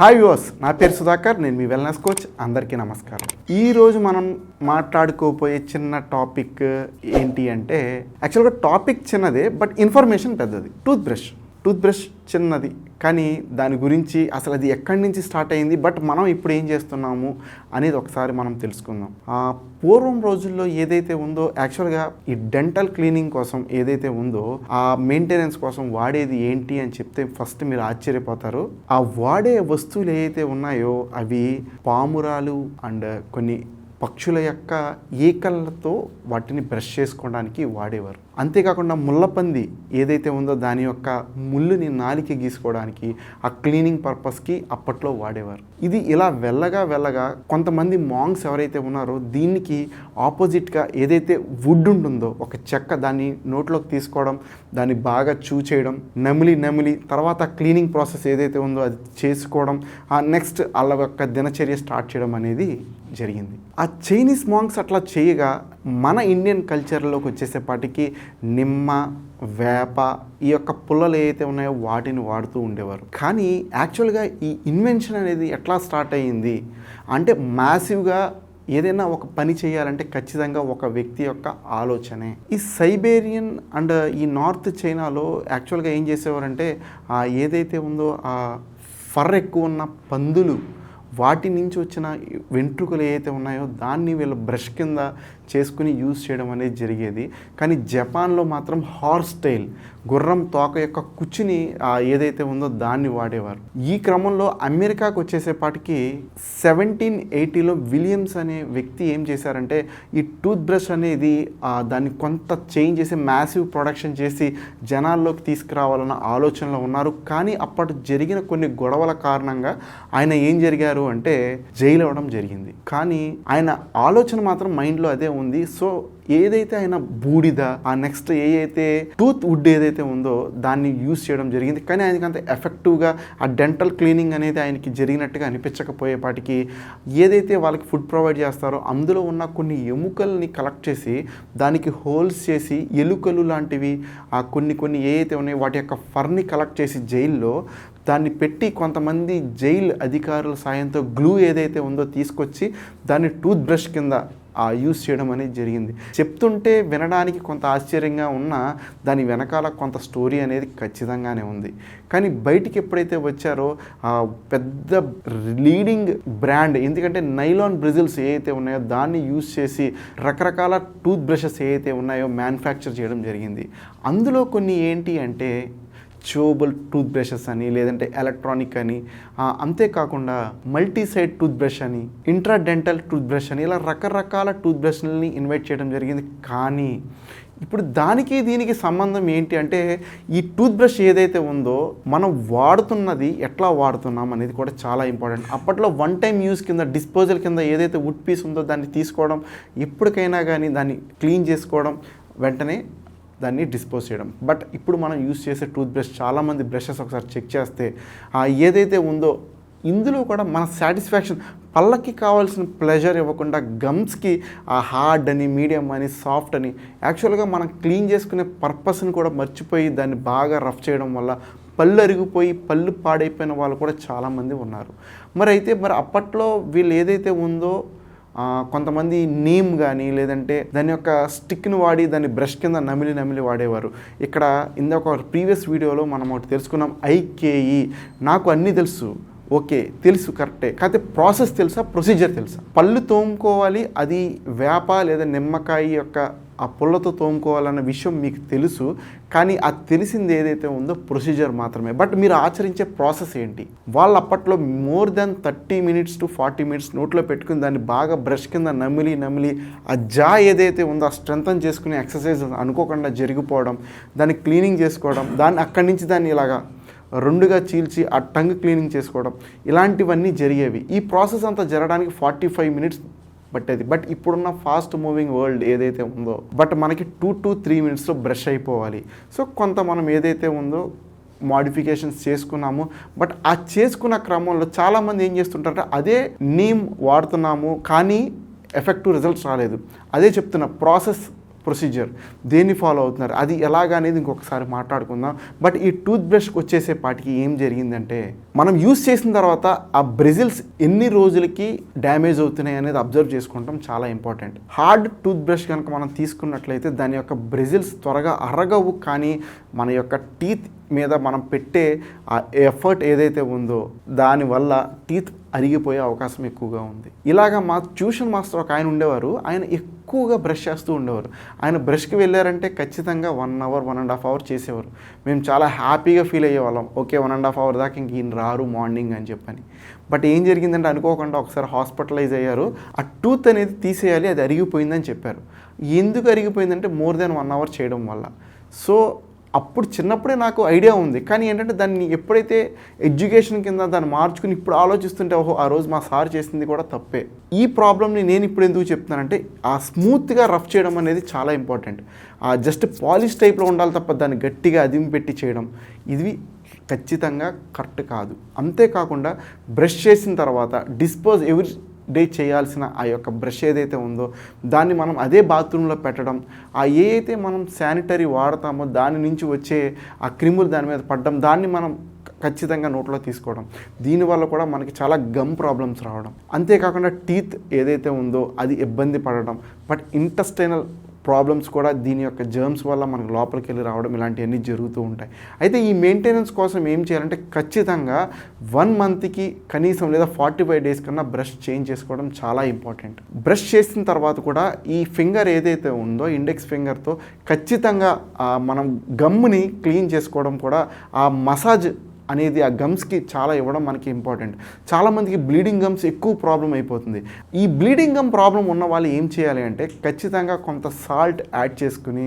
Hi viewers నా పేరు సుధాకర్ నేను మీ వెల్నెస్ కోచ్ అందరికీ నమస్కారం. ఈరోజు మనం మాట్లాడుకోపోయే చిన్న టాపిక్ ఏంటి అంటే యాక్చువల్గా టాపిక్ చిన్నదే బట్ ఇన్ఫర్మేషన్ పెద్దది. టూత్ బ్రష్ టూత్ బ్రష్ చిన్నది. కానీ దాని గురించి అసలు అది ఎక్కడి నుంచి స్టార్ట్ అయింది? బట్ మనం ఇప్పుడు ఏం చేస్తున్నాము అనేది ఒకసారి మనం తెలుసుకుందాం. ఆ పూర్వం రోజుల్లో ఏదైతే ఉందో యాక్చువల్గా ఈ డెంటల్ క్లీనింగ్ కోసం ఏదైతే ఉందో ఆ మెయింటెనెన్స్ కోసం వాడేది ఏంటి అని చెప్తే ఫస్ట్ మీరు ఆశ్చర్యపోతారు. ఆ వాడే వస్తువులు ఏవైతే ఉన్నాయో అవి పామురాలు అండ్ కొన్ని పక్షుల యొక్క ఈకలతో వాటిని బ్రష్ చేసుకోవడానికి వాడేవారు. అంతేకాకుండా ముళ్ళపంది ఏదైతే ఉందో దాని యొక్క ముళ్ళుని నాలికి గీసుకోవడానికి ఆ క్లీనింగ్ పర్పస్కి అప్పట్లో వాడేవారు. ఇది ఇలా వెళ్ళగా వెళ్ళగా కొంతమంది మాంగ్స్ ఎవరైతే ఉన్నారో దీనికి ఆపోజిట్గా ఏదైతే వుడ్ ఉంటుందో ఒక చెక్క దాన్ని నోట్లోకి తీసుకోవడం దాన్ని బాగా చూ చేయడం నమిలి నమిలి తర్వాత క్లీనింగ్ ప్రాసెస్ ఏదైతే ఉందో అది చేసుకోవడం ఆ నెక్స్ట్ వాళ్ళ యొక్క దినచర్య స్టార్ట్ చేయడం అనేది జరిగింది. ఆ చైనీస్ మాంగ్స్ అట్లా చేయగా మన ఇండియన్ కల్చర్లోకి వచ్చేసేపాటికి నిమ్మ వేప ఈ యొక్క పుల్లలు ఏవైతే ఉన్నాయో వాటిని వాడుతూ ఉండేవారు. కానీ యాక్చువల్గా ఈ ఇన్వెన్షన్ అనేది ఎట్లా స్టార్ట్ అయ్యింది? అంటే మ్యాసివ్గా ఏదైనా ఒక పని చేయాలంటే ఖచ్చితంగా ఒక వ్యక్తి యొక్క ఆలోచనే. ఈ సైబేరియన్ అండ్ ఈ నార్త్ చైనాలో యాక్చువల్గా ఏం చేసేవారంటే ఏదైతే ఉందో ఆ ఫర్ ఎక్కువ ఉన్న పందులు వాటి నుంచి వచ్చిన వెంట్రుకలు ఏవైతే ఉన్నాయో దాన్ని వీళ్ళు బ్రష్ కింద చేసుకుని యూజ్ చేయడం అనేది జరిగేది. కానీ జపాన్లో మాత్రం హార్స్ టైల్ గుర్రం తోక యొక్క కుచ్చుని ఏదైతే ఉందో దాన్ని వాడేవారు. ఈ క్రమంలో అమెరికాకు వచ్చేసేపాటికి సెవెంటీన్ ఎయిటీలో విలియమ్స్ అనే వ్యక్తి ఏం చేశారంటే ఈ టూత్ బ్రష్ అనేది దాన్ని కొంత చేంజ్ చేసి మ్యాసివ్ ప్రొడక్షన్ చేసి జనాల్లోకి తీసుకురావాలన్న ఆలోచనలో ఉన్నారు. కానీ అప్పటి జరిగిన కొన్ని గొడవల కారణంగా ఆయన ఏం జరిగారు? అంటే జైలు అవ్వడం జరిగింది. కానీ ఆయన ఆలోచన మాత్రం మైండ్లో అదే ఉంది. సో ఏదైతే ఆయన బూడిద ఆ నెక్స్ట్ ఏదైతే టూత్ వుడ్ ఏదైతే ఉందో దాన్ని యూస్ చేయడం జరిగింది. కానీ ఆయనకి అంత ఎఫెక్టివ్గా ఆ డెంటల్ క్లీనింగ్ అనేది ఆయనకి జరిగినట్టుగా అనిపించకపోయేపాటికి ఏదైతే వాళ్ళకి ఫుడ్ ప్రొవైడ్ చేస్తారో అందులో ఉన్న కొన్ని ఎముకల్ని కలెక్ట్ చేసి దానికి హోల్స్ చేసి ఎలుకలు లాంటివి ఆ కొన్ని కొన్ని ఏ అయితే ఉన్నాయో వాటి యొక్క ఫర్ని కలెక్ట్ చేసి జైల్లో దాన్ని పెట్టి కొంతమంది జైలు అధికారుల సాయంతో గ్లూ ఏదైతే ఉందో తీసుకొచ్చి దాన్ని టూత్ బ్రష్ కింద ఆ యూస్ చేయడం అనేది జరిగింది. చెప్తుంటే వినడానికి కొంత ఆశ్చర్యంగా ఉన్నా దాని వెనకాల కొంత స్టోరీ అనేది ఖచ్చితంగానే ఉంది. కానీ బయటికి ఎప్పుడైతే వచ్చారో ఆ పెద్ద లీడింగ్ బ్రాండ్ ఎందుకంటే నైలాన్ బ్రిజిల్స్ ఏవైతే ఉన్నాయో దాన్ని యూస్ చేసి రకరకాల టూత్ బ్రషెస్ ఏవైతే ఉన్నాయో మ్యానుఫ్యాక్చర్ చేయడం జరిగింది. అందులో కొన్ని ఏంటి అంటే చూబుల్ టూత్ బ్రషెస్ అని లేదంటే ఎలక్ట్రానిక్ అని అంతేకాకుండా మల్టీ సైడ్ టూత్ బ్రష్ అని ఇంట్రాడెంటల్ టూత్ బ్రష్ అని ఇలా రకరకాల టూత్ బ్రష్లని ఇన్వైట్ చేయడం జరిగింది. కానీ ఇప్పుడు దానికి దీనికి సంబంధం ఏంటి అంటే ఈ టూత్ బ్రష్ ఏదైతే ఉందో మనం వాడుతున్నది ఎట్లా వాడుతున్నాం అనేది కూడా చాలా ఇంపార్టెంట్ అప్పట్లో వన్ టైం యూస్ కింద డిస్పోజల్ కింద ఏదైతే వుడ్ పీస్ ఉందో దాన్ని తీసుకోవడం ఎప్పటికైనా కానీ దాన్ని క్లీన్ చేసుకోవడం వెంటనే దాన్ని డిస్పోజ్ చేయడం. బట్ ఇప్పుడు మనం యూస్ చేసే టూత్ బ్రష్ చాలామంది బ్రషెస్ ఒకసారి చెక్ చేస్తే ఏదైతే ఉందో ఇందులో కూడా మన సాటిస్ఫాక్షన్ పళ్ళకి కావాల్సిన ప్లెజర్ ఇవ్వకుండా గమ్స్కి ఆ హార్డ్ అని మీడియం అని సాఫ్ట్ అని యాక్చువల్గా మనం క్లీన్ చేసుకునే పర్పస్ని కూడా మర్చిపోయి దాన్ని బాగా రఫ్ చేయడం వల్ల పళ్ళు అరిగిపోయి పళ్ళు పాడైపోయిన వాళ్ళు కూడా చాలామంది ఉన్నారు. మరి అయితే మరి అప్పట్లో వీళ్ళు ఏదైతే ఉందో కొంతమంది నీమ్ కానీ లేదంటే దాని యొక్క స్టిక్ని వాడి దాన్ని బ్రష్ కింద నమిలి నమిలి వాడేవారు. ఇక్కడ ఇందాక ప్రీవియస్ వీడియోలో మనం ఒకటి తెలుసుకున్నాం ఐకేఈ. నాకు అన్నీ తెలుసు. ఓకే తెలుసు కరెక్టే. కాకపోతే ప్రాసెస్ తెలుసా? ప్రొసీజర్ తెలుసా? పళ్ళు తోముకోవాలి అది వేప లేదా నిమ్మకాయ యొక్క ఆ పుల్లతో తోముకోవాలన్న విషయం మీకు తెలుసు కానీ అది తెలిసింది ఏదైతే ఉందో ప్రొసీజర్ మాత్రమే. బట్ మీరు ఆచరించే ప్రాసెస్ ఏంటి? వాళ్ళు అప్పట్లో more than thirty minutes to forty minutes నోట్లో పెట్టుకుని దాన్ని బాగా బ్రష్ కింద నమిలి నమిలి ఆ జా ఏదైతే ఉందో ఆ స్ట్రెంగ్తన్ చేసుకునే ఎక్సర్సైజ్ అనుకోకుండా జరిగిపోవడం దాన్ని క్లీనింగ్ చేసుకోవడం దాన్ని అక్కడి నుంచి దాన్ని ఇలాగా రెండుగా చీల్చి ఆ టంగ్ క్లీనింగ్ చేసుకోవడం. ఇలాంటివన్నీ జరిగేవి. ఈ ప్రాసెస్ అంతా జరగడానికి ఫార్టీ ఫైవ్ మినిట్స్ పట్టేది. బట్ ఇప్పుడున్న ఫాస్ట్ మూవింగ్ వరల్డ్ ఏదైతే ఉందో బట్ మనకి టూ టు త్రీ మినిట్స్లో బ్రష్ అయిపోవాలి. సో కొంత మనం ఏదైతే ఉందో మాడిఫికేషన్స్ చేసుకున్నాము. బట్ ఆ చేసుకున్న క్రమంలో చాలామంది ఏం చేస్తుంటారంటే అదే నీమ్ వాడుతున్నాము కానీ ఎఫెక్టివ్ రిజల్ట్స్ రాలేదు. అదే చెప్తున్నా ప్రాసెస్ ప్రొసీజర్ దేన్ని ఫాలో అవుతున్నారు? అది ఎలాగా అనేది ఇంకొకసారి మాట్లాడుకుందాం. బట్ ఈ టూత్ బ్రష్కి వచ్చేసే పాటికి ఏం జరిగిందంటే మనం యూస్ చేసిన తర్వాత ఆ బ్రెజిల్స్ ఎన్ని రోజులకి డ్యామేజ్ అవుతున్నాయి అనేది అబ్జర్వ్ చేసుకుంటాం. చాలా ఇంపార్టెంట్ హార్డ్ టూత్ బ్రష్ కనుక మనం తీసుకున్నట్లయితే దాని యొక్క బ్రెజిల్స్ త్వరగా అరగవు. కానీ మన యొక్క టీత్ మీద మనం పెట్టే ఆ ఎఫర్ట్ ఏదైతే ఉందో దానివల్ల టీత్ అరిగిపోయే అవకాశం ఎక్కువగా ఉంది. ఇలాగా మా ట్యూషన్ మాస్టర్ ఒక ఆయన ఉండేవారు. ఆయన ఎక్కువగా బ్రష్ చేస్తూ ఉండేవారు. ఆయన బ్రష్కి వెళ్ళారంటే ఖచ్చితంగా one hour one and half hour చేసేవారు. మేము చాలా హ్యాపీగా feel అయ్యేవాళ్ళం. Okay one and half hour దాకా ఇంక ఈయన రారు మార్నింగ్ అని చెప్పని. బట్ ఏం జరిగిందంటే అనుకోకుండా ఒకసారి హాస్పిటలైజ్ అయ్యారు. ఆ టూత్ అనేది తీసేయాలి అది అరిగిపోయిందని చెప్పారు. ఎందుకు అరిగిపోయిందంటే మోర్ దెన్ వన్ అవర్ చేయడం వల్ల. సో అప్పుడు చిన్నప్పుడే నాకు ఐడియా ఉంది. కానీ ఏంటంటే దాన్ని ఎప్పుడైతే ఎడ్యుకేషన్ కింద దాన్ని మార్చుకుని ఇప్పుడు ఆలోచిస్తుంటే ఓహో ఆ రోజు మా సార్ చేసింది కూడా తప్పే. ఈ ప్రాబ్లమ్ని నేను ఇప్పుడు ఎందుకు చెప్తున్నానంటే ఆ స్మూత్గా రఫ్ చేయడం అనేది చాలా ఇంపార్టెంట్. ఆ జస్ట్ పాలిష్ టైప్లో ఉండాలి తప్ప దాన్ని గట్టిగా అదిమి పెట్టి చేయడం ఇది ఖచ్చితంగా కరెక్ట్ కాదు. అంతేకాకుండా బ్రష్ చేసిన తర్వాత డిస్పోజ్ ఎవరి డే చేయాల్సిన ఆ యొక్క బ్రష్ ఏదైతే ఉందో దాన్ని మనం అదే బాత్రూంలో పెట్టడం ఆ ఏ అయితే మనం శానిటరీ వాడతామో దాని నుంచి వచ్చే ఆ క్రిములు దాని మీద పడడం దాన్ని మనం ఖచ్చితంగా నోట్లో తీసుకోవడం దీనివల్ల కూడా మనకి చాలా గమ్ ప్రాబ్లమ్స్ రావడం. అంతేకాకుండా టీత్ ఏదైతే ఉందో అది ఇబ్బంది పడడం. బట్ ఇంటెస్టైనల్ ప్రాబ్లమ్స్ కూడా దీని యొక్క జర్మ్స్ వల్ల మనకు లోపలికి వెళ్ళి రావడం ఇలాంటివన్నీ జరుగుతూ ఉంటాయి. అయితే ఈ మెయింటెనెన్స్ కోసం ఏం చేయాలంటే ఖచ్చితంగా వన్ మంత్కి కనీసం లేదా ఫార్టీ ఫైవ్ డేస్ కన్నా బ్రష్ చేంజ్ చేసుకోవడం చాలా ఇంపార్టెంట్ బ్రష్ చేసిన తర్వాత కూడా ఈ ఫింగర్ ఏదైతే ఉందో ఇండెక్స్ ఫింగర్తో ఖచ్చితంగా మనం గమ్ముని క్లీన్ చేసుకోవడం కూడా ఆ మసాజ్ అనేది ఆ గమ్స్కి చాలా ఇవ్వడం మనకి ఇంపార్టెంట్. చాలామందికి బ్లీడింగ్ గమ్స్ ఎక్కువ ప్రాబ్లం అయిపోతుంది. ఈ బ్లీడింగ్ గమ్ ప్రాబ్లం ఉన్న వాళ్ళు ఏం చేయాలి అంటే ఖచ్చితంగా కొంత సాల్ట్ యాడ్ చేసుకుని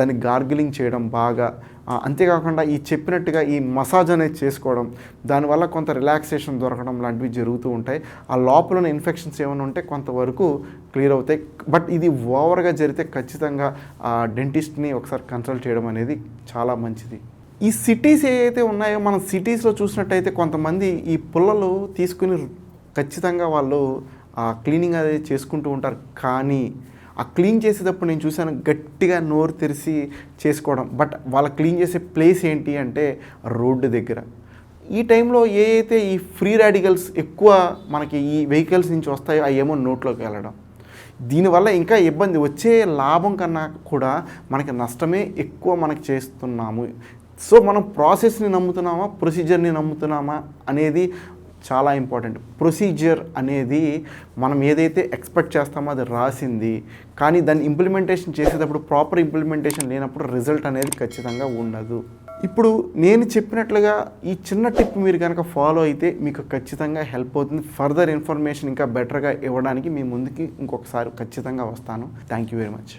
దాన్ని గార్గిలింగ్ చేయడం బాగా. అంతేకాకుండా ఈ చెప్పినట్టుగా ఈ మసాజ్ అనేది చేసుకోవడం దానివల్ల కొంత రిలాక్సేషన్ దొరకడం లాంటివి జరుగుతూ ఉంటాయి. ఆ లోపల ఉన్న ఇన్ఫెక్షన్స్ ఏమైనా ఉంటే కొంతవరకు క్లియర్ అవుతాయి. బట్ ఇది ఓవర్గా జరిగితే ఖచ్చితంగా ఆ డెంటిస్ట్ని ఒకసారి కన్సల్ట్ చేయడం అనేది చాలా మంచిది. ఈ సిటీస్ ఏవైతే ఉన్నాయో మనం సిటీస్లో చూసినట్టయితే కొంతమంది ఈ పుల్లలు తీసుకుని ఖచ్చితంగా వాళ్ళు ఆ క్లీనింగ్ అనేది చేసుకుంటూ ఉంటారు. కానీ ఆ క్లీన్ చేసేటప్పుడు నేను చూశాను గట్టిగా నోరు తెరిచి చేసుకోవడం. బట్ వాళ్ళ క్లీన్ చేసే ప్లేస్ ఏంటి అంటే రోడ్డు దగ్గర. ఈ టైంలో ఏ అయితే ఈ ఫ్రీ రాడికల్స్ ఎక్కువ మనకి ఈ వెహికల్స్ నుంచి వస్తాయో అవి ఏమో నోట్లోకి వెళ్ళడం. దీనివల్ల ఇంకా ఇబ్బంది. వచ్చే లాభం కన్నా కూడా మనకి నష్టమే ఎక్కువ మనకి చేస్తున్నాము. సో మనం ప్రాసెస్ని నమ్ముతున్నామా ప్రొసీజర్ని నమ్ముతున్నామా అనేది చాలా ఇంపార్టెంట్. ప్రొసీజర్ అనేది మనం ఏదైతే ఎక్స్పెక్ట్ చేస్తామో అది రాసింది కానీ దాన్ని ఇంప్లిమెంటేషన్ చేసేటప్పుడు ప్రాపర్ ఇంప్లిమెంటేషన్ లేనప్పుడు రిజల్ట్ అనేది ఖచ్చితంగా ఉండదు. ఇప్పుడు నేను చెప్పినట్లుగా ఈ చిన్న టిప్ మీరు కనుక ఫాలో అయితే మీకు ఖచ్చితంగా హెల్ప్ అవుతుంది. ఫర్దర్ ఇన్ఫర్మేషన్ ఇంకా బెటర్గా ఇవ్వడానికి మీ ముందుకి ఇంకొకసారి ఖచ్చితంగా వస్తాను. Thank you very much.